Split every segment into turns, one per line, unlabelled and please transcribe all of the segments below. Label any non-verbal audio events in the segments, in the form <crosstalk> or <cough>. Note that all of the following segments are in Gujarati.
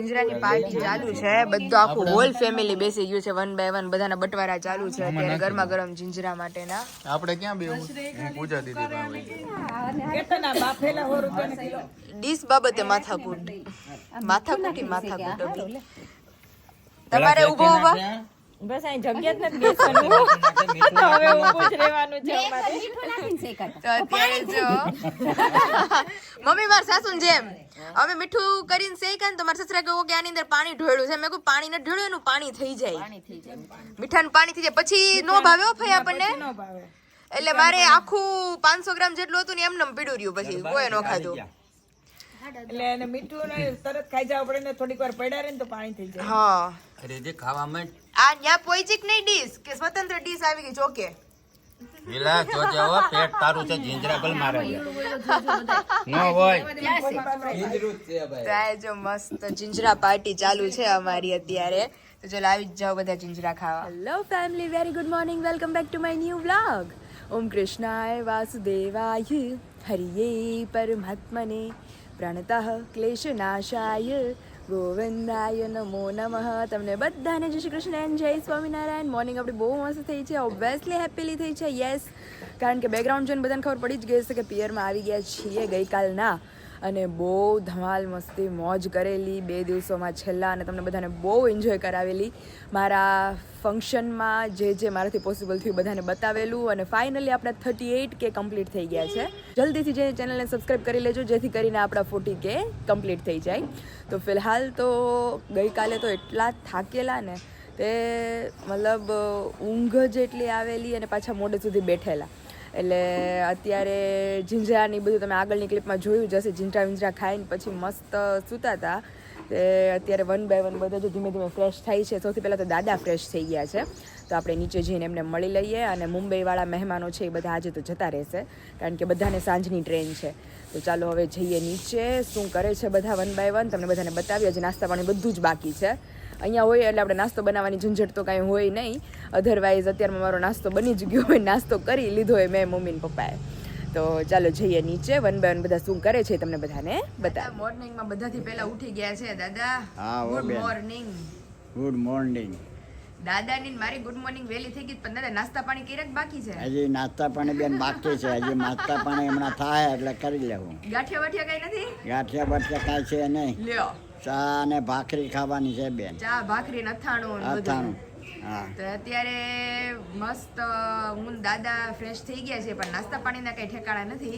જીંજરાની પાર્ટી ચાલુ છે. બધું આખું હોલ ફેમિલી બેસી ગયું છે. વન બાય વન બધાના બટવારા ચાલુ છે. અત્યારે ગરમા ગરમ જીંજરા માટેના.
આપણે ક્યાં બેવું પૂજા દીદી
ડીશ બાબતે માથાકૂટ. માથાકૂટી માથાકૂટ. તમારે ઊભો ઊભા?
બસ અહીં જગ્યા જ નથી બેસવાનું. હવે ઊભું જ રહેવાનું છે અમારે.
તો અત્યારે જો. મમ્મી માર સાસુ જેમ. અમે મીઠું કરીને શેકા ને તો મારા સસરા કહો કે આની અંદર પાણી ઢોળ્યું છે. મેં કહું પાણી ન ઢોળ્યું એનું પાણી થઈ જાય. મીઠાનું પાણી થઈ જાય. પછી નો ભાવે હો ફઈ આપણને? એટલે મારે આખું પાંચસો ગ્રામ જેટલું હતું ને એમને પીડું રહ્યું પછી. કોઈ નો ખાધું.
એટલે એને મીઠું ને તરત ખાઈ જાવ પડે ને થોડીક વાર પડ્યા રહે ને તો પાણી થઈ જાય.
હા.
અરે જે ખાવામાં
આ ન્યા પોઈચિક નહીં ડીશ કે સ્વતંત્ર ડીશ આવી ગઈ ચોકે
પેલા જોજે હો પેટ તારું છે જીંજરા ભલ મારે નો હોય.
જીંજરું છે ભાઈ. જો મસ્ત જીંજરા પાર્ટી ચાલુ છે અમારી અત્યારે. તો ચલો આવી જાવ જાઓ બધા જીંજરા ખાવા. Hello family very good morning welcome back to my new vlog ઓમ કૃષ્ણાય વાસુદેવાય હરિયે પરમાત્મને. પ્રણતઃ ક્લેશનાશાય ગોવિંદાય નમો નમઃ તમને બધાને જય શ્રી કૃષ્ણ and જય સ્વામિનારાયણ. મોર્નિંગ આપણી બહુ મસ્ત થઈ છે. ઓબ્વિયસલી હેપીલી થઈ છે. યસ કારણ કે બેકગ્રાઉન્ડ જોઈને બધાને ખબર પડી જ ગઈ હશે કે પિયરમાં આવી ગયા છીએ ગઈકાલના. અને બહુ ધમાલ મસ્તી, મોજ કરેલી બે દિવસોમાં છેલ્લા અને તમને બધાને બહુ એન્જોય કરાવેલી. મારા ફંક્શનમાં જે જે મારાથી પોસિબલ થયું બધાને બતાવેલું અને ફાઇનલી આપણા થર્ટી એઇટ કે કમ્પ્લીટ થઈ ગયા છે. જલ્દીથી જે ચેનલને સબસ્ક્રાઈબ કરી લેજો, જેથી કરીને આપણા ફોર્ટી કે કમ્પ્લીટ થઈ જાય. તો ફિલહાલ તો ગઈકાલે તો એટલા થાકેલા ને તે મતલબ, ઊંઘ જેટલી આવેલી અને પાછા મોડે સુધી બેઠેલા. એટલે અત્યારે જીંજરાની બધું તમે આગળની ક્લિપમાં જોયું જ હશે. જીંજરા વિંજરા ખાઈને પછી મસ્ત સૂતા હતા તે અત્યારે વન બાય વન બધા જો ધીમે ધીમે ફ્રેશ થાય છે. સૌથી પહેલાં તો દાદા ફ્રેશ થઈ ગયા છે. તો આપણે નીચે જઈને એમને મળી લઈએ અને મુંબઈવાળા મહેમાનો છે એ બધા આજે તો જતા રહેશે. કારણ કે બધાને સાંજની ટ્રેન છે. તો ચાલો હવે જઈએ નીચે. શું કરે છે બધા વન બાય વન તમને બધાને બતાવીએ. હજી નાસ્તા પાણી બધું જ બાકી છે. અહીંયા હોય એટલે આપણે નાસ્તો બનાવવાની ઝંઝટ તો કાંઈ હોય નહીં. અધરવાઇઝ અત્યારમાં મારો નાસ્તો બની જ ગયો હોય નાસ્તો કરી લીધો હોય મેં મમ્મી ને પપ્પાએ. તો ચાલો જઈએ નીચે વન બાય વન બધા શું કરે છે તમને બધાને બતાવ. મોર્નિંગમાં બધાથી પહેલા ઉઠી ગયા છે દાદા. ગુડ મોર્નિંગ
ગુડ મોર્નિંગ
દાદાની મારી ગુડ મોર્નિંગ વહેલી થઈ ગઈ પણ દાદા નાસ્તા પાણી કર્યા બાકી છે?
હજી નાસ્તા પાણી બેન બાકી છે હજી નાસ્તા પાણી હમણાં થાય એટલે કરી લેવું.
ગાંઠિયા વાઠિયા કઈ નથી?
ગાંઠિયા બાઠિયા કાંઈ છે નહીં.
લ્યો.
ચા અને ભાખરી ખાવાની છે બેન.
ચા ભાખરી ને અથાણું
અથાણું
તો અત્યારે મસ્ત હું દાદા ફ્રેશ થઈ ગયા છે પણ નાસ્તા પાણીના કઈ ઠેકાણા નથી.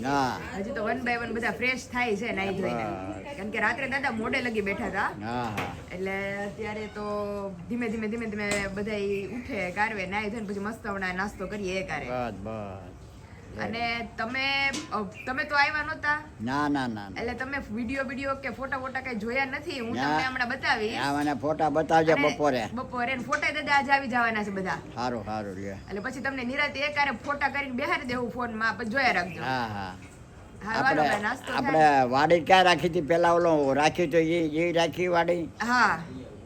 હજી તો વન બાય વન બધા ફ્રેશ થાય છે નાઈ ધોઈને. કારણ કે રાત્રે દાદા મોડે લગી બેઠા હતા. એટલે અત્યારે તો ધીમે ધીમે ધીમે ધીમે બધા ઉઠે કારવે નાઈ ધોઈને પછી મસ્ત હમણાં નાસ્તો કરીએ એ કારે
બસ બસ.
અને તમે તમે તો આવ્યા નહોતા?
ના ના ના.
એટલે તમે વીડિયો વીડિયો કે ફોટા ફોટા કઈ જોયા નથી? હું તમને હમણાં બતાવી
આ મને ફોટા બતાવજો બપોરે.
બપોરે ને ફોટા દાદા આજે આવી જવાના છે બધા.
સારું સારું લે
એટલે પછી તમને નિરાતે એકારે ફોટા કરીને બેહારી દેવું ફોનમાં પછી જોયા રાખજો.
હા હા.
હા
આપણે આપણે વાડી ક્યાં રાખી હતી? પેલા ઓલો રાખ્યું તો એ એ રાખી વાડી?
હા.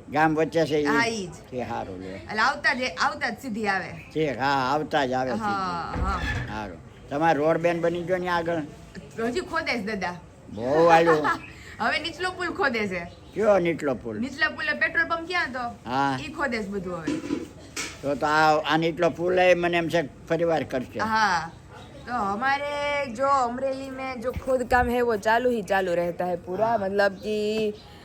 ગામ વચ્ચે છે
હા,
એ
ઈ
કે સારું લે
એટલે આવતા જ આવતા જ સીધી આવે.
છે હા આવતા જ આવે
હા હા.
સારું તમારે રોડ બેન બની ગયો ને આગળ
હજી ખોદે છે દાદા
બહુ આવ્યું
હવે નીચલો પુલ ખોદે છે
કયો નીચલો પુલ
નીચલા પુલે પેટ્રોલ પંપ ક્યાં હતો
હા.
ઈ ખોદે છે બધું હવે
તો તો આ આ નીચલો પુલ એ મને એમ છે કે ફરી વાર કરશે
हाँ तो हमारे जो अमरेली में जो खुद काम है वो चालू ही चालू रहता है पूरा मतलब कि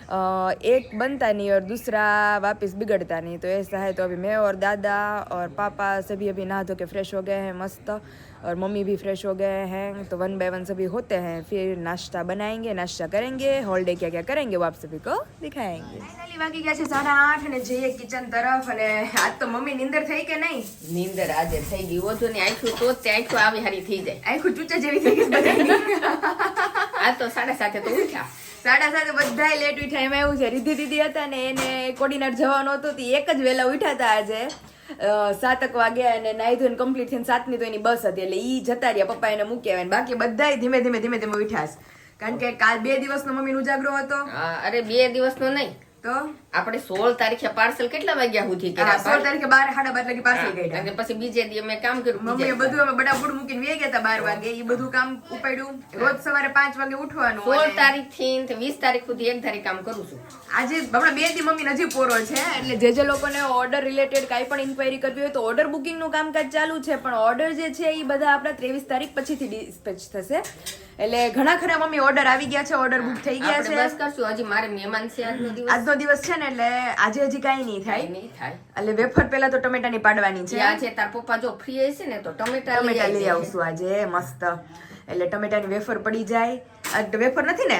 अ, एक बनता नहीं और दूसरा वापस बिगड़ता नहीं तो ऐसा है तो अभी मैं और दादा और पापा सभी अभी नहा धो के फ्रेश हो गए हैं मस्त और मम्मी भी फ्रेश हो गए हैं तो वन बाय वन सभी होते हैं फिर नाश्ता बनाएंगे नाश्ता करेंगे हॉलीडे क्या क्या करेंगे वो आप सभी को दिखाएंगे ફાઇનલી વાગી ગયા છે સાડા આઠ અને જઈએ કિચન તરફ અને આજ તો મમ્મી નીંદર થઈ કે નહીં
નીંદર આજે થઈ ગઈ ઓછો ને આખું તો જ તે આખું આવી હારી થઈ જાય
આખું ચૂચા જેવી થઈ ગઈ છે બધાની
આ તો સાડા સાતે તો ઉઠ્યા
સાડા સાતે બધાય લેટ ઉઠ્યા એમાં એવું છે રીધિ દીદી હતા ને એને કોર્ડિનેટ જવાનું હતું તો ઈ એક જ વહેલા ઉઠ્યા હતા આજે અ, સાતક વાગ્યા અને નાઈ ધોઈને કમ્પ્લીટ થઈને સાતની તો એની બસ હતી એટલે ઈ જતા રહ્યા. પપ્પા એને મૂકી આવ્યા બાકી બધાય ધીમે ધીમે ધીમે ધીમે ઉઠ્યા કારણ કે કાલ બે દિવસનો મમ્મીનો ઉજાગરો હતો.
અરે બે દિવસ નો નહીં.
તો?
આપણે સોળ તારીખે પાર્સલ કેટલા વાગ્યા સુધી
સોળ તારીખે બાર સાડા બાર લાગે પાર્સલ
ગયા પછી બીજે દી અમે કામ કર્યું મમ્મી
બધું અમે બડાબુડ મૂકીને વે ગયા બાર વાગે. એ બધું કામ ઉપાડ્યું. રોજ સવારે પાંચ વાગે ઉઠવાનું
સોળ તારીખથી વીસ તારીખ સુધી એક ધારી કામ કરું છું.
આજે હમણાં બે દી મમ્મી નજીક પોરો છે એટલે જે જે લોકોને ઓર્ડર રિલેટેડ કાંઈ પણ ઇન્ક્વાયરી કરવી હોય તો ઓર્ડર બુકિંગનું કામકાજ ચાલુ છે પણ ઓર્ડર જે છે એ બધા આપણા ત્રેવીસ તારીખ પછીથી ડિસ્પેચ થશે. એટલે ઘણા ખરા મમ્મી ઓર્ડર આવી ગયા છે ઓર્ડર બુક થઈ ગયા છે.
બસ કરશું. હજી મારે મહેમાન છે આજનો દિવસ
આજનો દિવસ. છે ને એટલે આજે હજી કાંઈ નહીં થાય.
નહીં થાય.
એટલે વેફર પહેલા તો ટમેટાની પાડવાની છે.
આજે તાર પપ્પા જો ફ્રી હશે ને તો ટમેટા
ટમેટા લઈ
આવશું
આજે મસ્ત. એટલે ટમેટાની વેફર પડી જાય. વેફર નથી ને.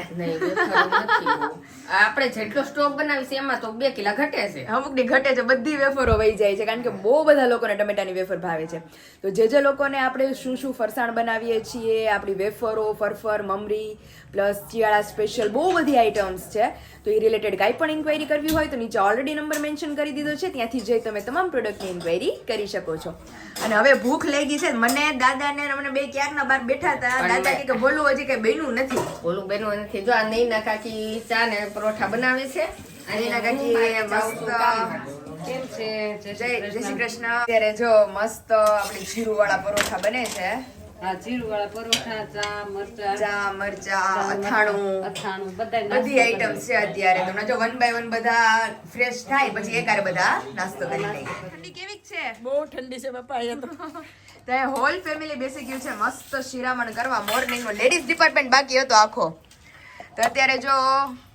આપણે જેટલો સ્ટોક બનાવીશું એમાં તો બે કિલા ઘટે છે.
અમુકની ઘટે છે બધી વેફરો વહી જાય છે કારણ કે બહુ બધા લોકોને ટમેટાની વેફર ભાવે છે. તો જે જે લોકોને આપણે શું શું ફરસાણ બનાવીએ છીએ આપણી વેફરો ફરફર મમરી પ્લસ ચિયાળા સ્પેશિયલ બહુ બધી આઇટમ્સ છે તો એ રિલેટેડ કાંઈ પણ ઇન્ક્વાયરી કરવી હોય તો નીચે ઓલરેડી નંબર મેન્શન કરી દીધો છે ત્યાંથી જઈ તમે તમામ પ્રોડક્ટની ઇન્ક્વાયરી કરી શકો છો. અને હવે ભૂખ લાગી છે મને દાદાને અમને મને બે ક્યાંકના બહાર બેઠા હતા દાદા કે બોલવું હજી કઈ બન્યું નથી.
ઓલું બેનો નથી જો આ નૈના કાકી ચા ને પરોઠા બનાવે છે.
નૈના કાકી.
કેમ જય શ્રી કૃષ્ણ.
અત્યારે જો મસ્ત આપણે જીરું વાળા પરોઠા બને
બધી
આઈટમ છે અત્યારે. તમને જો વન બાય વન બધા ફ્રેશ થાય પછી એકારે બધા નાસ્તો કરી લઈએ. ઠંડી કેવી છે?
બહુ ઠંડી છે બાપા અહીંયા તો. <laughs>
તો હોલ ફેમિલી બેસી ગયું છે. મસ્ત શિરામણ કરવા. મોર્નિંગ લેડીઝ ડિપાર્ટમેન્ટ બાકી હતો આખો. તો અત્યારે જો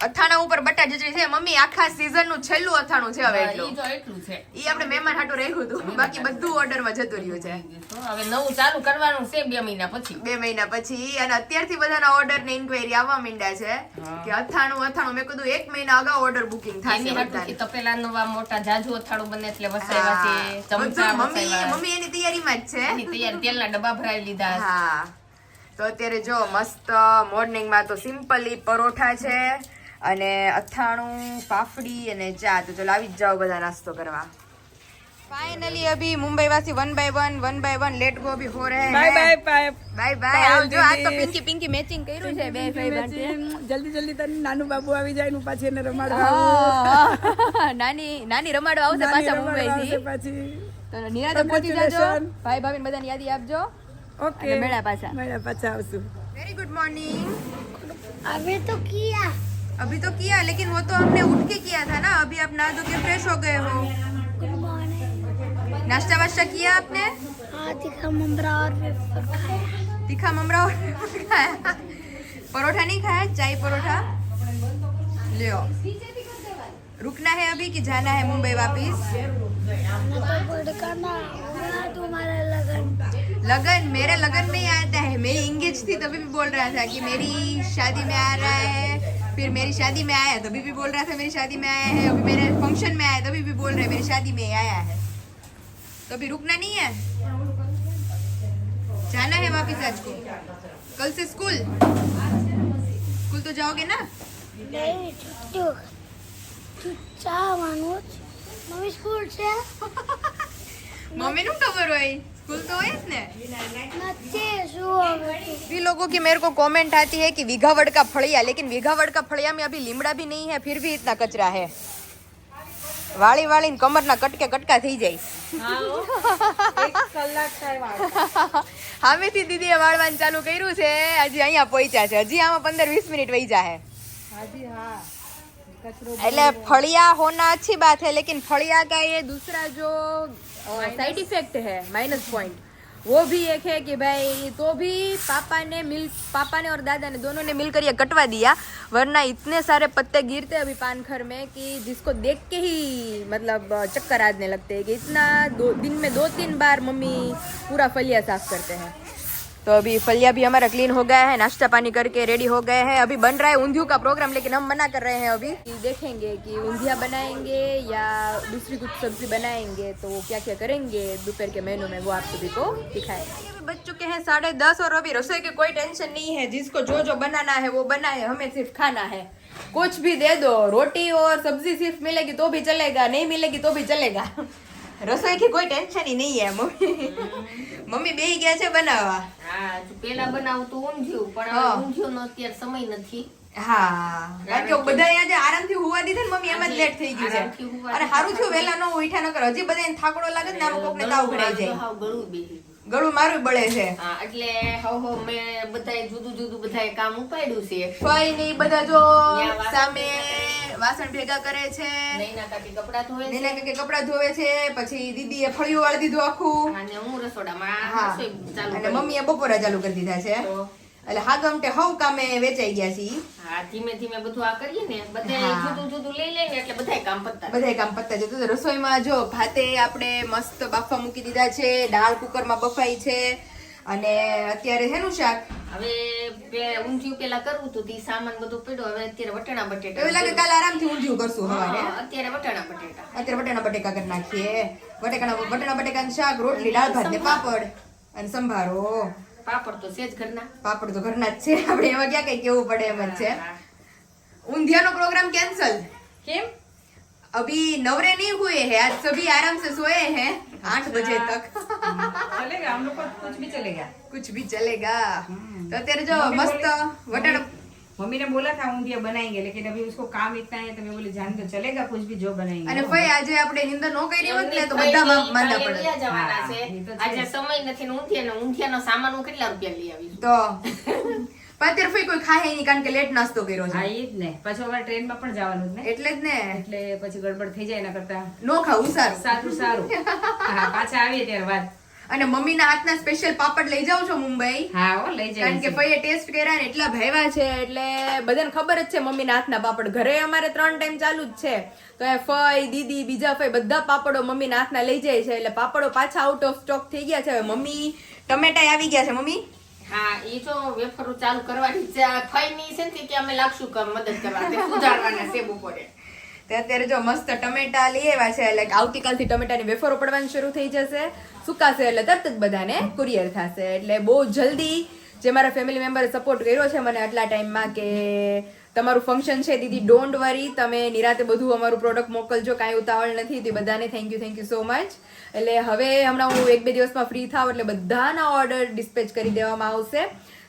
અથાણા ઉપર બટા જજરી છે મમ્મી આખા સીઝનનું છેલ્લું અથાણું છે હવે એટલું.
એટલું છે.
ઈ આપણે મહેમાન હાટું રહ્યું હતું. બાકી બધું. ઓર્ડરમાં જતું રહ્યું છે.
હવે નવું ચાલુ કરવાનું છે બે મહિના પછી.
બે મહિના પછી અને અત્યારથી બધાના ઓર્ડર ને ઇન્ક્વાયરી આવવા માંડ્યા છે કે અથાણું અથાણું. મેં કીધું એક મહિના અગાઉ ઓર્ડર બુકિંગ
થાય તો પેલા નવા મોટા જાજુ અથાણું બને એટલે વસાવ્યા છે ચમચા
મમ્મી મમ્મી એની તૈયારીમાં જ છે.
એની તૈયારી તેલના ડબ્બા ભરાવી લીધા.
હા. તો અત્યારે જો મસ્ત મોર્નિંગમાં તો સિમ્પલી પરોઠા છે અને અથાણું ફાફડી અને ચા. તો જો આવી જ જાઓ બધા નાસ્તો કરવા. ફાઇનલી અભી મુંબઈ વાસી one by one one by one let go અભી હો રહે
bye bye bye
bye bye આવજો આ તો પિંકી પિંકી મેચિંગ કર્યું છે. બે ભાઈ
જલ્દી જલ્દી તને નાનું બાબુ આવી જાય નું પાછી એને રમાડવા <laughs>
નાની નાની રમાડવા આવશે પાછા મુંબઈ થી
પાછી.
તો નિરાતે પહોંચી જાજો. ભાઈ ભાભી બધાની યાદી આપજો.
ઓકે
અને મેળા પાછા.
મેળા પાછા આવશું
वेरी गुड मॉर्निंग
अभी तो किया
अभी तो किया लेकिन वो तो हमने उठ के किया था ना अभी आप नहा धो के फ्रेश हो गए हो
गुड मॉर्निंग
नाश्ता वाश्ता किया आपने
आदि का ममरा और वेफर खाया
तीखा ममरा और खाया परोठा नहीं खाया चाय परोठा ले रुकना है अभी कि जाना है मुंबई वापिस
लगन,
मेरे लगन में ही आया था मेरी इंगेज थी, तभी भी बोल रहा था कि मेरी शादी में आ रहा है, फिर मेरी शादी में आया, तभी भी बोल रहा था मेरी शादी में आया है, अभी मेरे फ़ंक्शन में आया, तभी भी बोल रहा है मेरी शादी में आया है। तो अभी रुकना नहीं है? जाना है वापिस आज को। कल से स्कूल? स्कूल तो जाओगे ना?
नहीं મમ્મી સ્કૂલ છે
मम्मी नु खबर हुई स्कूल तो है ने
નથી શું હવે
भी लोगों की मेरे को कमेंट आती है कि विघावड़ का फड़िया लेकिन विघावड़ का फड़िया में अभी लीमड़ा भी नहीं है फिर भी इतना कचरा है વાળી વાળીને કમરના કટકે કટકા થઈ જાય
એક કલાક થાય વાળ
સામેથી દીદીએ વાળવાનું ચાલુ કર્યું છે હજી અહીંયા પહોંચ્યા છે હજી આમાં પંદર વીસ મિનિટ વહી જાય
હાજી હા કચરો
એટલે फड़िया होना अच्छी बात है लेकिन फड़िया का ये दूसरा जो साइड इफेक्ट है माइनस पॉइंट वो भी एक है कि भाई तो भी पापा ने मिल पापा ने और दादा ने दोनों ने मिलकर ये कटवा दिया वरना इतने सारे पत्ते गिरते अभी पानखर में कि जिसको देख के ही मतलब चक्कर आने लगते हैं कि इतना दो दिन में दो तीन बार मम्मी पूरा फलिया साफ करते हैं तो अभी फलिया भी हमारा क्लीन हो गया है, नाश्ता पानी करके रेडी हो गए हैं। अभी बन रहा है ऊंधियों का प्रोग्राम लेकिन हम मना कर रहे हैं अभी। देखेंगे कि ऊंधिया बनाएँगे या दूसरी कुछ सब्ज़ी बनाएँगे तो क्या क्या करेंगे, दोपहर के मेनू में वो आप सभी को दिखाएँगे। बच चुके हैं साढ़े दस और अभी रसोई की कोई टेंशन नहीं है। जिसको जो जो बनाना है, वो बनाए, हमें सिर्फ़ खाना है। कुछ भी दे दो, रोटी और सब्ज़ी सिर्फ़ मिलेगी तो भी चलेगा, नहीं मिलेगी तो भी चलेगा। <laughs> રસોઈ થી કોઈ ટેન્શન નહીં યાર મમ્મી મમ્મી ગયા છે બનાવવા.
હા પેલા બનાવતું ઊંધિયું પણ ઊંધ્યું નો અત્યારે સમય નથી.
હા કારણ કે બધા આરામથી હોવા દીધા ને મમ્મી એમ જ લેટ થઈ ગયું છે. અને સારું થયું વેલા નો ઉઠ્યા ન કરો. હજી બધા થાકડો લાગે ને આમ કોકને તાવ ભરાઈ જાય.
ગળું
મારું બળે છે.
હા, એટલે હો હો મે બધાય જુદું જુદું બધાય કામ ઉપાડ્યું છે.
કોઈ નહીં બધા જો સામે વાસણ ભેગા કરે છે.
નૈના કાકી કપડા ધોવે છે.
નૈના કાકી કપડા ધોવે છે પછી દીદીએ ફળિયું વાળી દીધું આખું.
અને હું રસોડામાં રસોઈ ચાલુ
અને મમ્મીએ બપોરા ચાલુ કરી દીધા છે.
તો
એટલે હાગમટે હવ કામે વેચાઈ ગયા છે
હા ધીમે ધીમે બધું આ કરીએ ને બધે જુદું જુદું લઈ લઈને એટલે બધાય કામ પતતા
બધાય કામ પત્તા જતું રસોઈમાં જો ભાતે આપણે મસ્ત બાફવા મૂકી દીધા છે દાળ કુકરમાં બફાઈ છે અને અત્યારે હેનું શાક?
હવે ઊંધિયું પેલા કરવું હતું તી સામાન બધું પડ્યો હવે અત્યારે વટાણા બટેટા
એવું લાગે કાલે આરામથી ઊંધિયું કરશું
હવે અત્યારે વટાણા બટેટા.
અત્યારે બટાણા બટેકા કરી નાખીએ. વટેકાના બટાણા બટેકાનું શાક રોટલી દાળ ભાત ને પાપડ અને સંભારો.
પાપડ તો સેજ ઘરના
પાપડ તો ઘરના જ છે આપણે એમાં ક્યાં કઈ કેવું પડે એમ જ છે ઊંધિયાનો પ્રોગ્રામ કેન્સલ
કેમ
अभी नवरे नहीं हुए हैं आज सभी आराम से सोए हैं आठ बजे तक
ચલેગા હમ લોકો કુછ ભી ચલેગા
कुछ भी चलेगा तो અત્યારે જો મસ્ત વટાણા
मम्मी ने बोला था ऊंधिया बनाएंगे लेकिन अभी उसको काम इतना है तो मैं बोली जान दो चलेगा कुछ भी जो बनाएंगे
અને ભાઈ આજે આપણે નિંદર નો કરી હોત ને તો
એમને
બધા
કઈ
માંદા
કાલે
પડે
વ્યા જવાના
હા,
છે
એ તો છે.
આજે સમય નથી ને ઊંધિયાનો ઊંધિયાનો સામાન હું કેટલા રૂપિયા લઈ આવીશ
તો પણ અત્યારે ભાઈ કોઈ ખાય નહીં કારણ કે લેટ નાસ્તો કર્યો
હા
છે
એ જ ને પછી અમારે ટ્રેનમાં પણ જવાનું જ ને
એટલે જ ને
એટલે પછી ગડબડ થઈ જાય એના કરતા
નો ખાવું સારું
સારું સારું હા પાછા આવીએ ત્યાર બાદ
અને મમ્મીના હાથના સ્પેશિયલ પાપડ લઈ જાઉં છો મુંબઈ.
હા હો લઈ
કારણ કે ભાઈએ ટેસ્ટ કર્યા ને એટલા ભાવ્યા છે એટલે બધાને ખબર જ છે મમ્મીના હાથના પાપડ. ઘરે અમારે ત્રણ ટાઈમ ચાલુ જ છે. તો એ ફઈ દીદી બીજા ફઈ બધા પાપડો મમ્મીના હાથના લઈ જાય છે એટલે પાપડો પાછા આઉટ ઓફ સ્ટોક થઈ ગયા છે. હવે મમ્મી ટમેટા આવી ગયા છે મમ્મી?
હા એ તો વેફરો ચાલુ કરવાની છે. આ ફઈની છે કે અમે લાગશું મદદ કરવા સુધારવાના છે બપોરે.
તે અત્યારે જો મસ્ત ટમેટા લઈ આવ્યા છે એટલે આવતીકાલથી ટમેટાની વેફરો ઉપડવાની શરૂ થઈ જશે. સુકાશે એટલે તરત જ બધાને કુરિયર થશે. એટલે બહુ જલ્દી જે મારા ફેમિલી મેમ્બરે સપોર્ટ કર્યો છે મને આટલા ટાઈમમાં કે તમારું ફંક્શન છે, દીદી ડોન્ટ વરી તમે નિરાતે બધું અમારું પ્રોડક્ટ મોકલજો, કાંઈ ઉતાવળ નથી. તે બધાને thank you thank you so much એટલે હવે હમણાં હું એક બે દિવસમાં ફ્રી થાવ એટલે બધાના ઓર્ડર ડિસ્પેચ કરી દેવામાં આવશે.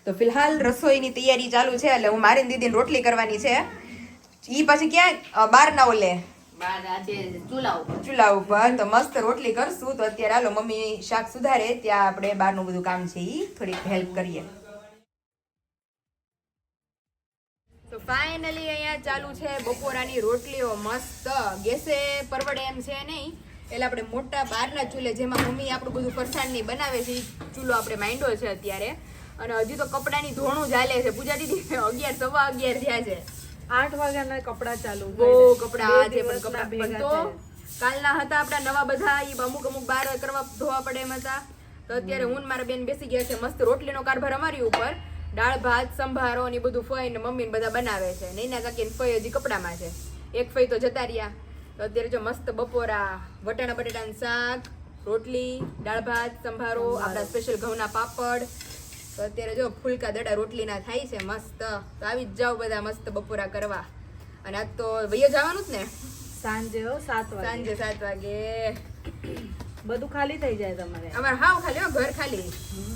તો ફિલહાલ રસોઈની તૈયારી ચાલુ છે, એટલે હું મારી દીદીને રોટલી કરવાની છે. ઈ પછી ક્યાં? બાર ના ઓલે.
ચૂલા ઉપર.
ચૂલા ઉપર. તો મસ્ત રોટલી કરશું. તો અત્યારે હાલો મમ્મી શાક સુધારે. ત્યાં આપણે બહારનું બધું કામ છે ઈ. થોડીક હેલ્પ કરીએ. તો ફાઇનલી અહીંયા ચાલુ છે બપોરાની રોટલીઓ. મસ્ત ગેસે પરવડે એમ છે નહીં. એટલે આપણે મોટા બહારના ચૂલે જેમાં મમ્મી આપણું બધું ફરસાણની બનાવે છે એ ચૂલો આપણે માંડ્યો છે અત્યારે. અને હજી તો કપડાની ધોણું ચાલે છે. પૂજા દીદી અગિયાર સવા અગિયાર થયા છે.
આઠ વાગ્યાના કપડા ચાલુ
બહુ કપડાં આજે પણ કપડાં ભેગા તો કાલના હતા આપણા નવા બધા એ અમુક અમુક બાર કરવા ધોવા પડે એમ હતા. તો અત્યારે હું મારા બેન બેસી ગયા છે મસ્ત રોટલીનો કારભાર અમારી ઉપર. દાળ ભાત સંભારો ને બધું ફઈ ને મમ્મી ને બધા બનાવે છે. કાકી ને ફઈ હજી કપડામાં છે. એક ફઈ તો જતા રહ્યા. તો અત્યારે જો મસ્ત બપોરા વટાણા બટેટાનું શાક રોટલી દાળ ભાત સંભારો આપણા સ્પેશિયલ ઘઉંના પાપડ તો અત્યારે જો ફૂલકા દડા રોટલીના થાય છે મસ્ત. તો આવી જ જાઓ બધા મસ્ત બપોરા કરવા. અને આજ તો વૈયો જવાનું જ ને?
સાંજે હો સાત
સાંજે સાત વાગે.
બધું ખાલી થઈ જાય તમારે.
અમારે હાવ ખાલી હો, ઘર ખાલી.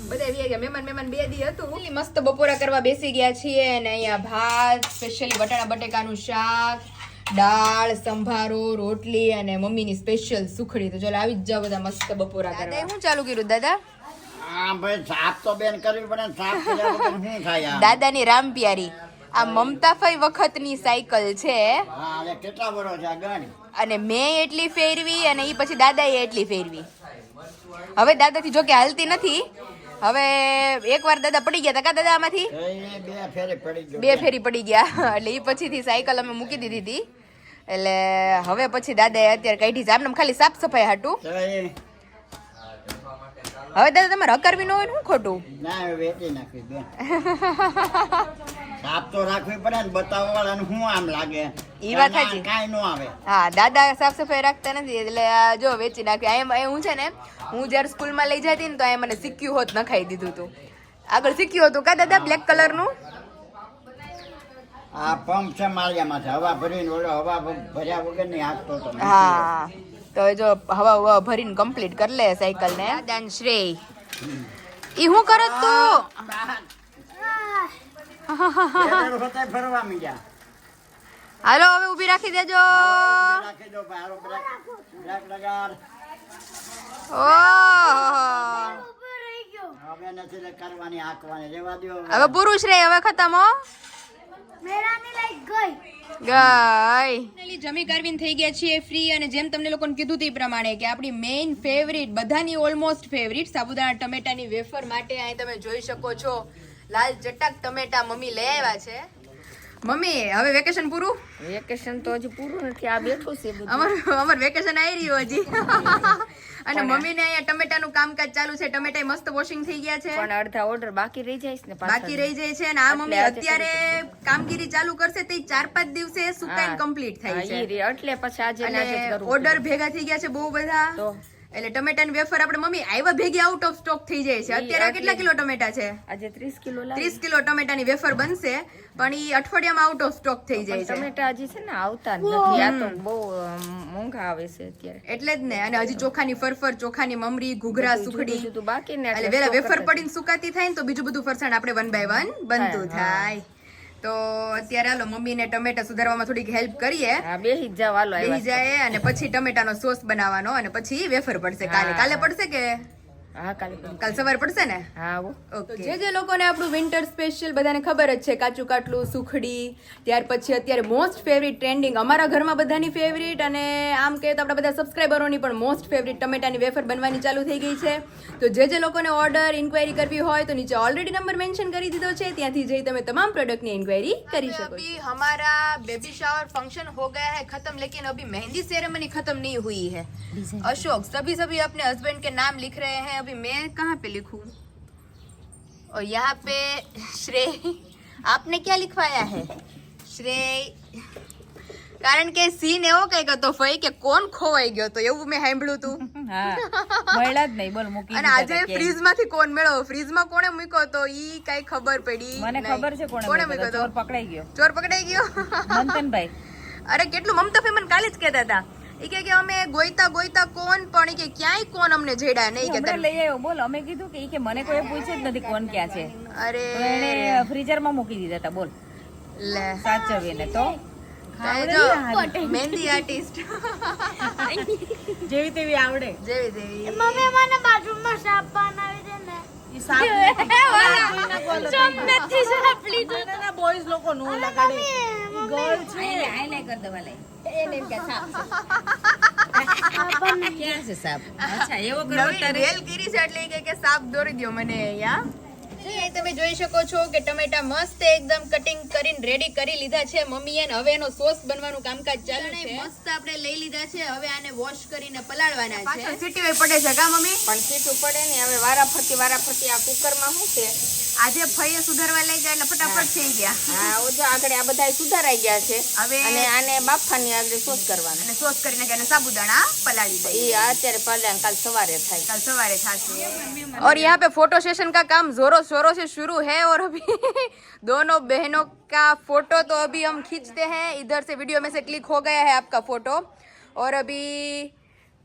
બધા આવી ગયા. મહેમાન મહેમાન બે દી હતું. મસ્ત બપોરા કરવા બેસી ગયા છીએ. અને અહીંયા ભાત સ્પેશિયલી બટાણા બટેકાનું શાક દાળ સંભારો રોટલી અને મમ્મીની સ્પેશિયલ સુખડી. તો ચાલો આવી જ જાઓ બધા મસ્ત બપોરા કરવા. શું ચાલુ કર્યું? દાદા?
હા ભાઈ સાફ તો બેન કરવી પડે સાફ કર્યા વગર શું થાય આ?
દાદાની રામ પ્યારી આ મમતાફાઈ વખતની સાયકલ છે.
હા અને કેટલા વર્ષ છે આ ગણ
અને મેં એટલી ફેરવી અને એ પછી દાદાએ એટલી ફેરવી. હવે દાદાથી જો કે હાલતી નથી. હવે એકવાર દાદા પડી ગયા હતા કા દાદા આમાંથી?
એ બે ફેરે પડી ગયો.
બે ફેરી પડી ગયા. <laughs> એટલે એ પછીથી સાયકલ અમે મૂકી દીધી હતી એટલે હવે પછી દાદાએ અત્યારે કાઢી છે. આમને ખાલી સાફ સફાઈ હાટું.
તો એ
હવે દાદા તમારે હકારવી ન હોય ને શું ખોટું?
ના વેચી નાખી દે સાફ તો રાખવી પડે ને બતાવવા વાળાને શું આમ લાગે?
એ વાત સાચી.
કાંઈ ન આવે.
હા દાદા સાફ સફાઈ રાખતા નથી એટલે આ જો વેચી નાખી. એમ એ હું છે ને હું જ્યારે સ્કૂલમાં લઈ જતી ને તો એ મને સિક્યું હોત નખાઈ દીધું હતું આગળ સિક્યું હતું કા દાદા બ્લેક કલરનું
આ પંપ છે માળિયામાં છે હવા ભરીને ઓલો હવા ભર્યા વગર નહીં હાંકતો હતો
હા. તો જો હવા હવા ભરીને કમ્પ્લીટ કરી લે સાયકલ ને. દાન શ્રેય. ઈ હું કરત તું? હાલો હવે ઊભી રાખી દેજો.
હવે
પૂરું છે હવે ખતમ હો.
ગઈ.
જમી કરવીને થઈ ગયા છીએ ફ્રી અને જેમ તમને લોકોને કીધું તે પ્રમાણે કે આપણી મેઇન ફેવરિટ બધાની ઓલમોસ્ટ ફેવરિટ સાબુદાણા ટમેટાની વેફર માટે અહીં તમે જોઈ શકો છો. લાલ ચટાક ટમેટા મમ્મી લઈ આવ્યા છે. મમ્મી હવે વેકેશન પૂરું?
વેકેશન તો હજી પૂરું નથી. આ બેઠું છે
અમાર અમાર વેકેશન આવી રહ્યું હજી. <laughs> અને મમ્મી ને અહીંયા ટમેટાનું કામકાજ ચાલુ છે. ટમેટા મસ્ત વોશિંગ થઈ ગયા છે.
પણ અડધા ઓર્ડર બાકી રહી જાય છે ને
બાકી રહી જાય છે અને આ મમ્મી અત્યારે કામગીરી ચાલુ કરશે તે ચાર પાંચ દિવસે સુકાઈને કમ્પ્લીટ
થાય
છે.
એટલે પછી આજે
ઓર્ડર ભેગા થઈ ગયા છે બહુ બધા? એટલે ટમેટાની વેફર આપણે મમ્મી આવ્યા ભેગી આઉટ ઓફ સ્ટોક થઈ જાય છે. અત્યારે કેટલા કિલો ટમેટા છે?
આજે ત્રીસ કિલો લાવી.
ત્રીસ કિલો ટમેટાની વેફર બનશે પણ ઈ અઠવાડિયામાં આઉટ ઓફ સ્ટોક થઈ જાય છે.
ટમેટા હજી છે ને આવતા નથી. આ તો બહુ મોંઘા આવે છે અત્યારે.
એટલે જ ને અને હજી ચોખાની ફરફર ચોખાની મમરી ઘૂઘરા સુખડી.
બાકી ને
એટલે વેલા વેફર પડીને સુકાતી થાય ને તો બીજું બધું ફરસાણ આપણે વન બાય વન બનતું
થાય.
તો અત્યારે હાલો મમ્મીને ટમેટા સુધારવામાં થોડીક હેલ્પ કરીએ.
બેહી જાવ હાલો
બેહી જાય અને પછી ટમેટાનો સોસ બનાવવાનો અને પછી વેફર પડશે કાલે. કાલે પડશે કે. જે લોકોને આપણું વિન્ટર સ્પેશિયલ બધાને ખબર જ છે કાચું કાટલું સુખડી ત્યાર પછી અત્યારે મોસ્ટ ફેવરિટ ટ્રેન્ડિંગ અમારા ઘરમાં બધાની ફેવરિટ અને આમ કહે તો આપણા બધા સબસ્ક્રાઈબરોની પણ મોસ્ટ ફેવરિટ ટમેટાની વેફર બનવાની ચાલુ થઈ ગઈ છે. તો જે જે લોકોને ઓર્ડર ઇન્ક્વાયરી કરવી હોય તો નીચે ઓલરેડી નંબર મેન્શન કરી દીધો છે ત્યાંથી જઈ તમે તમામ પ્રોડક્ટની ઇન્ક્વાયરી કરી શકો અમારા બેબી શાવર ફંક્શન હો ગયા હે ખતમ લેકિન અભી મહેંદી સેરેમની ખતમ નહીં હુઈ હે. અશોક સભી સભી અપને હસબન્ડ કે નામ લિખ રહે હૈ अभी मैं कहाँ पे लिखूं और यहाँ पे श्रेय आपने क्या लिखवाया है શ્રેય કારણ કે સીન એવો કઈક હતો ફઈ કે કોણ ખોવાઈ ગયો તો એવું મેં સાંભળ્યું હતું
હા મળ્યા જ નહીં બોલ મૂકી
અને આજે ફ્રીજ માંથી કોણ મેળવો ફ્રીજ માં કોણે મૂક્યો તો ઈ કઈ ખબર પડી
મને
નહીં.
ખબર છે કોણે
કોણે
મૂક્યો
મૂક્યો
તો? ચોર
તો
પકડાઈ ગયો
ચોર પકડાઈ ગયો
મંથનભાઈ
અરે કેટલું મમતા ફઈ મને કાલે જ કહેતા હતા ઈ કે કે અમે ગોઈતા ગોઈતા કોણ પણ કે ક્યાંય કોણ અમને જેડા નહીં કે અંદર
લઈ આવ્યો. બોલ અમે કીધું કે ઈ કે મને કોઈ પૂછે જ નથી કોણ ક્યાં છે.
અરે.
એને એને ફ્રીઝરમાં મૂકી દીધા હતા. બોલ.
લે.
સાચવીને તો.
મહેંદી આર્ટિસ્ટ <laughs>
જેવી તેવી આવડે.
જેવી તેવી.
મમ્મી મને બાથરૂમમાં સાપ બનાવી દે ને.
બોયઝ લોકો નું લગાડે. ગર્લ છે. આઈ કર દવા લઈ. એને કે સાપ ક્યાં છે સાપ? અચ્છા એવો કરો
નવી રેલ કરી. છે એટલે કે સાપ દોરી દ્યો મને અહીંયા. અહીં તમે જોઈ શકો છો કે ટમેટા મસ્ત એકદમ કટિંગ કરીને રેડી કરી લીધા છે. મમ્મીએ ને હવે એનો સોસ બનવાનું કામકાજ ચાલુ છે. મસ્ત આપણે લઈ લીધા છે. હવે આને વોશ કરીને પલાળવાના છે. સીટી હોય પડે છે કા મમ્મી?
પણ સીટું પડે ને હવે વારા ફરતી વારા ફરતી આ કુકરમાં શું છે?
આજે ફઈએ સુધારવા લઈ ગયા એટલે ફટાફટ થઈ ગયા
હા ઓ જો આગળ આ બધા સુધારાઈ ગયા છે
હવે-
અને આને બાફાની આગળ સોસ કરવાનો
અને સોસ કરીને કે સાબુદાણા પલાળી દઈએ
એ અત્યારે પડે કાલ સવારે થાય
कल सवारे था और यहाँ पे फोटो सेशन का काम जोरों शोरों से शुरू है और अभी <laughs> दोनों बहनों का फोटो तो अभी हम खींचते हैं इधर से वीडियो में से क्लिक हो गया है आपका फोटो और अभी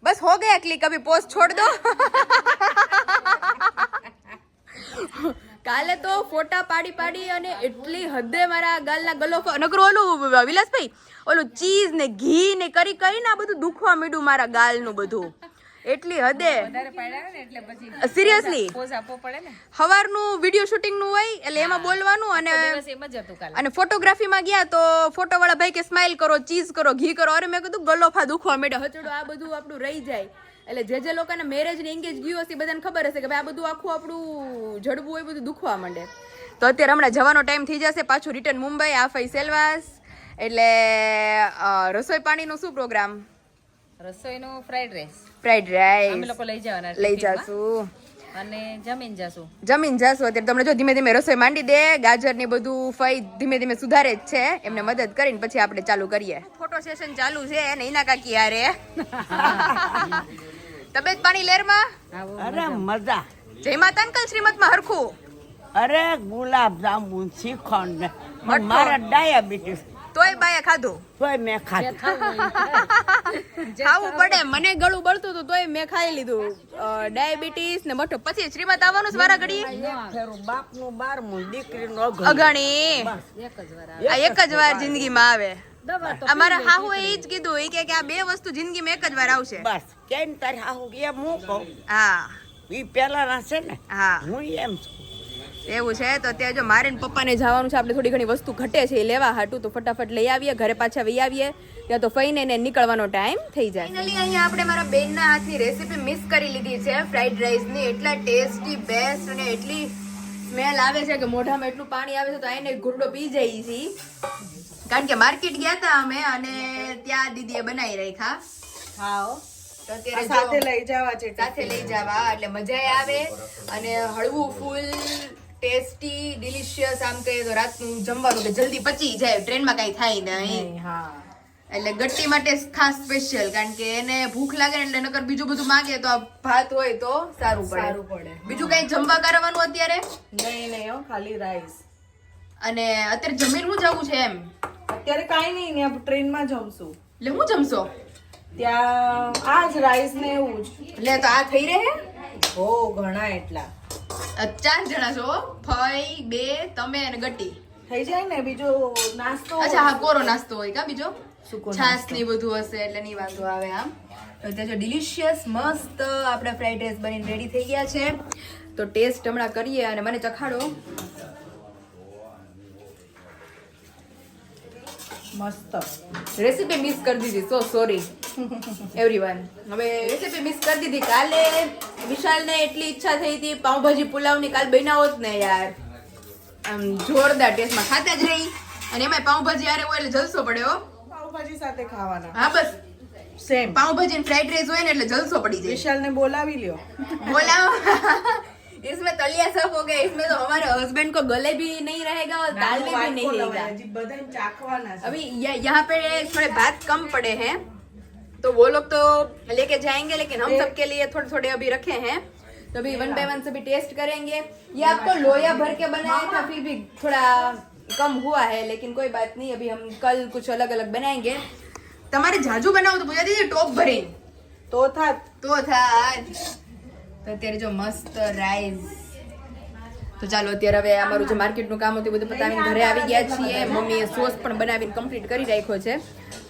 बस हो गया क्लिक अभी पोस्ट छोड़ दो કાલે તો ફોટા પાડી પાડી અને એટલી હદે મારા ગાલના ગલો નકરો ઓલું વિલાસભાઈ ઓલું ચીઝ ને ઘી ને કરી કરીને આ બધું દુખવા મીડું મારા ગાલનું બધું. એટલી હદે. સિરિયસલી સવારનું વીડિયો શૂટિંગનું? હોય એટલે એમાં બોલવાનું અને અને ફોટોગ્રાફીમાં ગયા તો ફોટો વાળા ભાઈ કે સ્માઈલ કરો ચીઝ કરો ઘી કરો. અરે મેં કીધું ગલોફા દુખવા માંડ્યા. હચડો આ બધું આપણું રહી જાય. એટલે જે જે લોકોને મેરેજ ને એંગેજ ગયું હશે એ બધાને ખબર હશે કે ભાઈ આ બધું આખું આપણું જડબું હોય બધું દુખવા માંડે. તો અત્યારે હમણાં જવાનો ટાઈમ થઈ જશે પાછું રિટર્ન મુંબઈ આ ફઈ સેલવાસ. એટલે રસોઈ પાણીનો શું પ્રોગ્રામ
રસોઈનો ફ્રાઈડ રાઈસ
ફ્રાઈડ
અમે લોકો લઈ જવાના
લઈ જશું.
અને જમીન જાશું.
જમીન જાશું. અત્યારે તમને જો ધીમે ધીમે રસોઈ માંડી દે ગાજર ને બધું ફઈ ધીમે ધીમે સુધારે જ છે. એમને મદદ કરીને પછી આપણે ચાલુ કરીએ. ફોટો સેશન ચાલુ છે ને એના કાકી યારે <laughs> તબિયત પાણી લેરમાં?
અરે મજા.
જય માતા અંકલ શ્રીમતમાં હરખું?
અરે ગુલાબ જાંબુ શ્રીખંડ ને. મારા ડાયાબિટીસ.
તોય બાએ ખાધું?
તોય મેં ખાધું.
ખાવું પડે મને ગળું બળતું હતું તોય મેં ખાઈ લીધું. ડાયાબિટીસ ને મઠો. પછી શ્રીમત આવવાનું છે વારા ઘડી
બાપનું બારમું દીકરીનું
આ એક જ વાર. જિંદગીમાં આવે. અમારા હાહુ એ જ કીધું એ કે કે આ બે વસ્તુ જિંદગીમાં એક જ વાર આવશે.
બસ કેમ તારે હાહુ એમ હું કહું?
હા.
ઈ પેલાના છે ને
હા.
હું એમ છું.
એવું છે તો ત્યાં જો મારે ને પપ્પાને જવાનું છે આપણે થોડી ઘણી વસ્તુ ઘટે છે એ લેવા હાટું તો ફટાફટ લઈ આવીએ ઘરે પાછા વહી આવીએ ત્યાં તો ફઈને એને નીકળવાનો ટાઈમ થઈ જાય. ફાઇનલી અહીંયા આપણે મારા બેનના હાથની રેસીપી મિસ કરી લીધી છે ફ્રાઈડ રાઈસની એટલા ટેસ્ટી બેસ્ટ અને એટલી સ્મેલ આવે છે કે મોઢામાં એટલું પાણી આવે છે તો એને ગુરડો પી જાય છીએ કારણ કે માર્કેટ ગયા હતા અમે અને ત્યાં દીદીએ બનાવી રાખ્યા. હા સાથે લઈ જવા છે સાથે લઈ જવા એટલે મજા આવે. અને હળવું ફૂલ ટેસ્ટી ડિલિશિયસ આમ કહીએ તો રાતનું જમવાનું કે જલ્દી પચી જાય. ટ્રેનમાં કાંઈ થાય નહીં. એટલે ગટ્ટી માટે ખાસ સ્પેશિયલ કારણ કે એને ભૂખ લાગે એટલે નકર બીજું બધું માગે તો આ ભાત હોય તો સારું પડે. સારું પડે બીજું કઈ જમવા કરવાનું અત્યારે?
નહીં નહીં ખાલી રાઈસ
અને અત્યારે જમીન હું જવું છે એમ?
અત્યારે કાંઈ નહીં ને આપણે ટ્રેનમાં જમશું.
એટલે હું જમશો?
ત્યાં આ જ રાઈસ ને એવું જ.
એટલે તો આ થઈ રહે?
હો ઘણા એટલા.
ચાર જણા છો. ફઈ બે તમે અને ગટ્ટી
થઈ જાય ને બીજો નાસ્તો
અચ્છા હા કોરો નાસ્તો હોય કા બીજો? છાસ ને બધું હશે એટલે નહીં વાંધો આવે આમ. તો ત્યાં જો ડિલિશિયસ મસ્ત આપણા ફ્રાઈડ રાઈસ બનીને રેડી થઈ ગયા છે. તો ટેસ્ટ હમણાં કરીએ અને મને ચખાડો.
મસ્ત.
રેસીપી મિસ કરી દીધી. સો સોરી એવરીવન હવે રેસીપી મિસ કરી દીધી. કાલે વિશાલને એટલી ઈચ્છા થઈ હતી પાઉંભાજી પુલાવની. કાલ બનાવો જ ને યાર. આમ જોરદાર ટેસ્ટમાં ખાતા જ રહી. અને એમાં પાઉંભાજી આરે હોય એટલે જલસો પડ્યો
પાઉંભાજી સાથે ખાવાના.
હા બસ.
સેમ
પાઉંભાજી ફ્રાઈડ રાઈસ હોય ને એટલે જલસો પડી જાય.
વિશાલને બોલાવી લ્યો.
बोला इसमें तलिया सब हो गया इसमें तो हमारे हस्बैंड को गले भी नहीं रहेगा और दाल में भी नहीं रहेगा
હજી બધાને ચાખવાના છે
अभी य- यहाँ पे थोड़े भात कम पड़े हैं तो वो लोग तो लेके जाएंगे लेकिन हम सबके लिए थोड़े थोड़े अभी रखे हैं तो अभी वन बाय वन सभी टेस्ट करेंगे ये आपको लोया भर के बनाया था फिर भी थोड़ा कम हुआ है लेकिन कोई बात नहीं अभी हम कल कुछ अलग अलग बनाएंगे તમારે જાજુ બનાવો તો પૂજા દીધી ટોપ ભરી
તો થાત
તો થાય તો અત્યારે જો મસ્ત રાઈસ તો ચાલો અત્યારે હવે અમારું જે માર્કેટનું કામ હતું બધું પતાવીને ઘરે આવી ગયા છીએ. મમ્મીએ સોસ પણ બનાવીને કમ્પ્લીટ કરી રાખ્યો છે.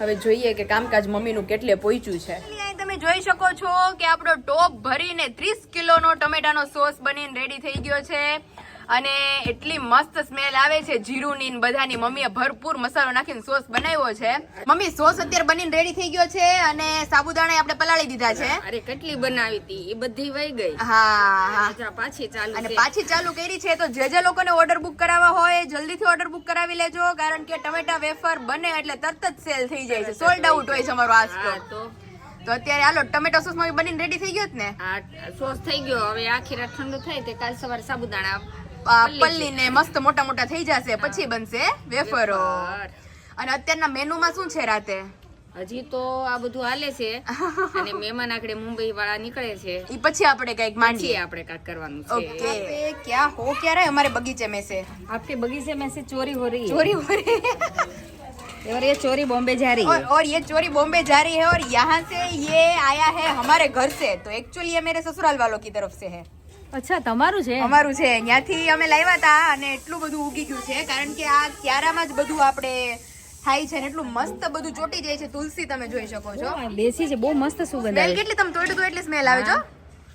હવે જોઈએ કે કામકાજ મમ્મીનું કેટલે પહોંચ્યું છે. તમે જોઈ શકો છો કે આપણો ટોપ ભરીને ત્રીસ કિલોનો ટમેટાનો સોસ બનીને રેડી થઈ ગયો છે. અને એટલી મસ્ત સ્મેલ આવે છે. જીરુની ને બધાની મમ્મીએ ભરપૂર મસાલો નાખીને સોસ બનાવ્યો છે. મમ્મી સોસ અત્યારે બનીને રેડી થઈ ગયો છે અને સાબુદાણા આપણે પલાળી દીધા છે.
અરે કેટલી બનાવી હતી? એ બધી વહી ગઈ.
હા હા.
પાછી ચાલુ
અને પાછી ચાલુ કરી છે તો જે જે લોકોને ઓર્ડર બુક કરાવવા હોય જલ્દીથી ઓર્ડર બુક કરાવી લેજો કારણ કે ટમેટા વેફર બને એટલે તરત જ સેલ થઈ જાય છે. સોલ્ડ આઉટ હોય છે અમારો આ સ્ટોક
તો.
તો અત્યારે હાલો ટમેટો સોસમાં બનીને રેડી થઈ ગયો ને?
સોસ થઈ ગયો. હવે આખી રાત ઠંડુ થાય તે કાલ સવારે સાબુદાણા
પલ્લી ને મસ્ત મોટા મોટા થઈ જશે પછી બનશે વેફરો
વેફર.
અને અત્યારના મેનુમાં શું છે રાતે
હજી તો આ બધું હાલે છે <laughs> અને મહેમાન આકડે મુંબઈ વાળા નીકળે છે
ઈ પછી આપણે કઈક
પછી
માંડીએ
આપણે કાક કરવાનું છે
ओके क्या हो क्या रहा है हमारे बगीचे में से
आपके बगीचे में से चोरी हो रही है
चोरी हो रही है
और ये चोरी बॉम्बे जा रही
और
है
और ये चोरी बॉम्बे जा रही है और यहाँ से ये आया है हमारे घर से तो एक्चुअली ये मेरे ससुराल वालों की तरफ से है
અચ્છા તમારું છે?
અમારું છે. ત્યાંથી અમે લાવ્યા હતા અને એટલું બધું ઉગી ગયું છે. કારણ કે આ ક્યારામાં જ બધું આપણે થાય છે ને એટલું મસ્ત બધું ચોટી જાય છે. તુલસી તમે જોઈ શકો છો.
દેશી છે. બહુ મસ્ત સુગંધ આવે.
કેટલી? તમે તોડ્યું તો એટલી સ્મેલ આવે છો.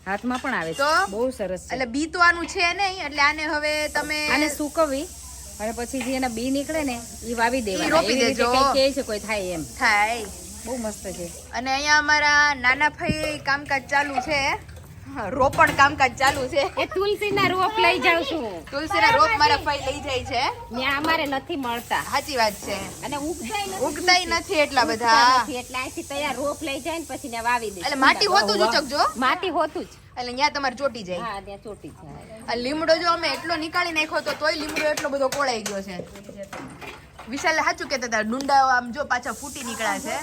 હાથમાં પણ આવે છે? બહુ સરસ
એટલે બી તો આનું છે નહીં. એટલે આને હવે તમે
આને સૂકવવી અને પછી જે એના બી નીકળે ને એ વાવી દેવા
રોપી દેજો.
કે છે કોઈ થાય એમ.
થાય.
બહુ મસ્ત છે.
અને અહીંયા અમારા નાના ભાઈ કામકાજ ચાલુ છે. રોપણ કામકાજ ચાલુ છે.
એ તુલસીના રોપ લઈ જાઉં છું.
તુલસીના રોપ મારા ભાઈ લઈ જાય છે.
ત્યાં અમારે નથી મળતા.
સાચી વાત છે.
અને ઉગતાય નથી.
ઉગતાય નથી એટલા બધા.
એટલે અહીંથી તૈયાર રોપ લઈ જાય ને પછી ને વાવી દે
એટલે માટી હોતું જ ઉચકજો
માટી હોતું જ.
એટલે ત્યાં તમારે ચોટી જાય.
હા ત્યાં ચોટી જાય.
લીમડો જો અમે એટલો નીકાળી નાખ્યો તો તોય લીમડો એટલો બધો કોળાઈ ગયો છે. વિશાલ સાચું કહેતા હતા ડુંડા આમ જો પાછા ફૂટી નીકળ્યા છે.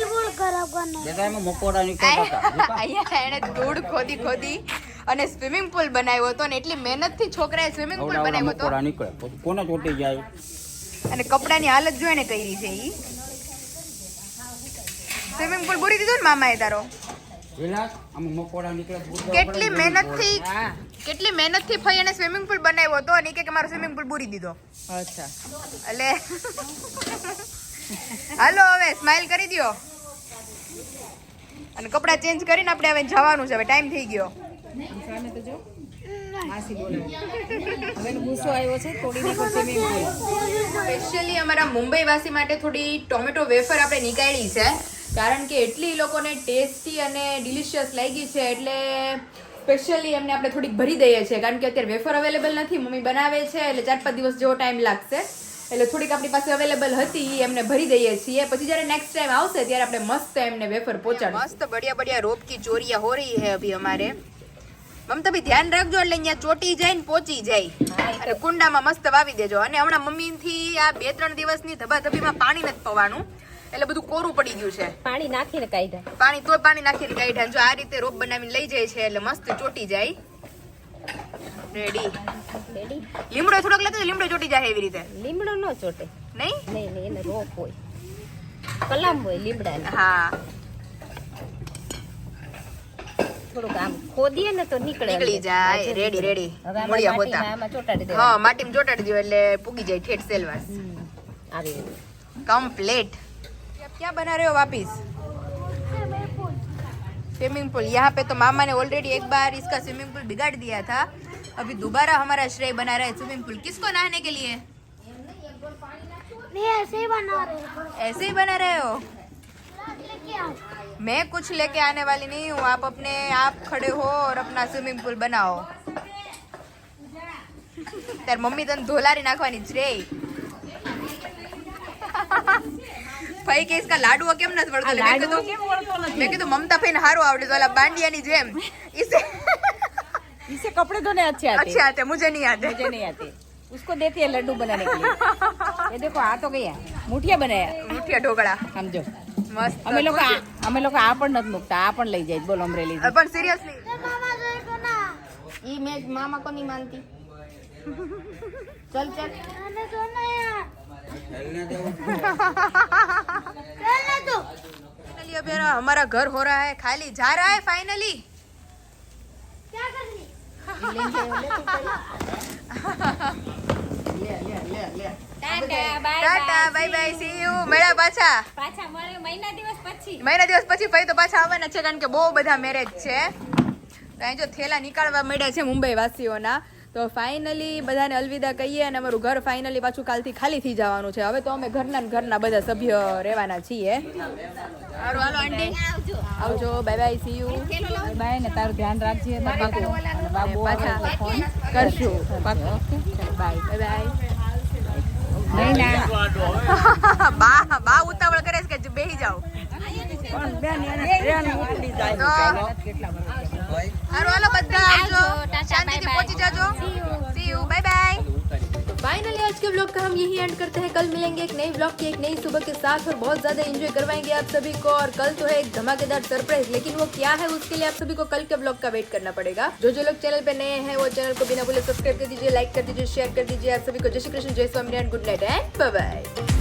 મકોડા <laughs>
અહીંયા એણે ધૂળ ખોદી ખોદી અને સ્વિમિંગ પુલ બનાવ્યો હતો ને એટલી મહેનતથી છોકરાએ સ્વિમિંગ પુલ બનાવ્યો હતો.
નીકળે. કોને ચોટી જાય?
અને કપડાની હાલત જોઈએ ને કઈ છે ઈ. સ્વિમિંગ પુલ પૂરી દીધો ને મામાએ તારો? કેટલી મહેનતથી કેટલી મહેનતથી ફઈ એને સ્વિમિંગ પુલ બનાવ્યો હતો અને કે મારો સ્વિમિંગ પુલ પૂરી દીધો.
અચ્છા.
એટલે <laughs> હાલો હવે સ્માઈલ કરી દ્યો. અને કપડાં ચેન્જ કરીને આપણે હવે જવાનું છે. હવે ટાઈમ થઈ ગયો.
જો આવ્યો છે તોડી નાખો સ્વિમિંગ
સ્પેશિયલી અમારા મુંબઈ વાસી માટે થોડી ટોમેટો વેફર આપણે નીકાળી છે. કારણ કે એટલી લોકોને ટેસ્ટી અને ડિલિશિયસ લાગી છે એટલે સ્પેશિયલી એમને આપણે થોડીક ભરી દઈએ છીએ. કારણ કે અત્યારે વેફર અવેલેબલ નથી, મમ્મી બનાવે છે એટલે ચાર પાંચ દિવસ જેવો ટાઈમ લાગશે. એટલે થોડીક આપણી પાસે અવેલેબલ હતી એમને ભરી દઈએ છીએ. પછી જ્યારે નેક્સ્ટ ટાઈમ આવશે ત્યારે આપણે મસ્ત એમને વેફર પહોંચાડ મસ્ત બઢિયા બઢિયા રોપ કી ચોરિયા હો રહી હે અભી અમારે. મમતા ભી ધ્યાન રાખજો એટલે અહીંયા ચોટી જાય ને પહોંચી જાય. અને કુંડામાં મસ્ત વાવી દેજો. અને હમણાં મમ્મીથી આ બે ત્રણ દિવસની ધબાધબીમાં પાણી નથી પવાનું. એટલે બધું કોરું પડી ગયું છે.
પાણી નાખીને કાઢ્યા.
પાણી તો પાણી નાખીને કાઢ્યા જો આ રીતે રોપ બનાવીને લઈ જાય છે એટલે મસ્ત ચોટી જાય. રેડી.
રેડી.
લીમડો થોડોક લેતો લીમડો ચોટી જાય એવી રીતે.
લીમડો ન ચોટે.
નહીં?
નહીં નહીં એને રોપ હોય. કલમ હોય લીમડા
હા.
થોડુંક આમ ખોદીએ ને તો નીકળે
નીકળી જાય.
Ready ready.
મૂળિયા હોતા હા માટીમાં ચોટાડી દો એટલે પૂગી જાય ઠેઠ સેલવાસ.
આવી
કમ્પ્લીટ. ક્યાં બના રહ્યો વાપીસ? स्विमिंग पूल यहाँ पे तो मामा ने ऑलरेडी एक बार इसका स्विमिंग पूल बिगाड़ दिया था अभी दोबारा हमारा श्रेय बना रहा है स्विमिंग पूल किसको नहाने के लिए
मैं ऐसे ही बना रही हूँ
ऐसे ही बना रहे हो
लेके आओ
मैं कुछ लेके आने वाली नहीं हूँ आप अपने आप खड़े हो और अपना स्विमिंग पूल बनाओ <laughs> તાર મમ્મી તને ધોલારી નાખવાની જ રે ભાઈ કે इसका લાડવો કેમ નથી વળતો મેં કીધું મેં કીધું મમતા ભાઈ ને હારું આવડે તો ઓલા બાંડિયાની જેમ इसे
इसे कपड़े धोने अच्छे आते
अच्छे आते मुझे नहीं आते
मुझे नहीं आते उसको देती है लड्डू बनाने के लिए ये देखो आ तो गया मुठिया बनाया
મુઠિયા ઢોકળા
સમજો
મસ્ત
અમે લોકો આ- અમે લોકો આ પણ નથી મૂકતા આ પણ લઈ જાય બોલો અમરેલી
પણ સિરિયસલી
मामा देखो ना
ઈ મેં મામા કોની માનતી <laughs> ચલ ચલ
मैंने तो ना यार खेलने दो
फाइनली अब यार हमारा घर हो रहा है खाली जा रहा है फाइनली
क्या करनी
tata bye bye see you મળ્યા પાછા
પાછા મળે મહિના દિવસ પછી
મહિના દિવસ પછી ભાઈ તો પાછા આવવાના છે કારણ કે બહુ બધા મેરેજ છે તો અહીં જો થેલા નીકાળવા મળ્યા છે મુંબઈ વાસીઓના તો ફાઇનલી બધાને અલવિદા કહીએ અને અમારું ઘર ફાઇનલી પાછું કાલથી ખાલી થઈ જવાનું છે. હવે તો અમે ઘરના ઘરના બધા સભ્ય રહેવાના છીએ. હાલો આંટી. આવજો bye bye see you
bye ને તારું ધ્યાન રાખજે
પાછા. કરશું.
બાય
બાય બાય બા બા ઉતાવળ કરે છે કે બેહી જાઓ તો હારું હાલો બધા આવજો શાંતિથી પહોંચી જાજો see you bye bye finally आज के व्लॉग का हम यही एंड करते हैं कल मिलेंगे एक नई व्लॉग की एक नई सुबह के साथ और बहुत ज्यादा एंजॉय करवाएंगे आप सभी को और कल तो है एक धमाकेदार सरप्राइज लेकिन वो क्या है उसके लिए आप सभी को कल के व्लॉग का वेट करना पड़ेगा जो जो लोग चैनल पे नए हैं वो चैनल को बिना बोले सब्सक्राइब कर दीजिए लाइक कर दीजिए शेयर कर दीजिए आप सभी को जय श्री कृष्ण जय स्वामी good night and bye bye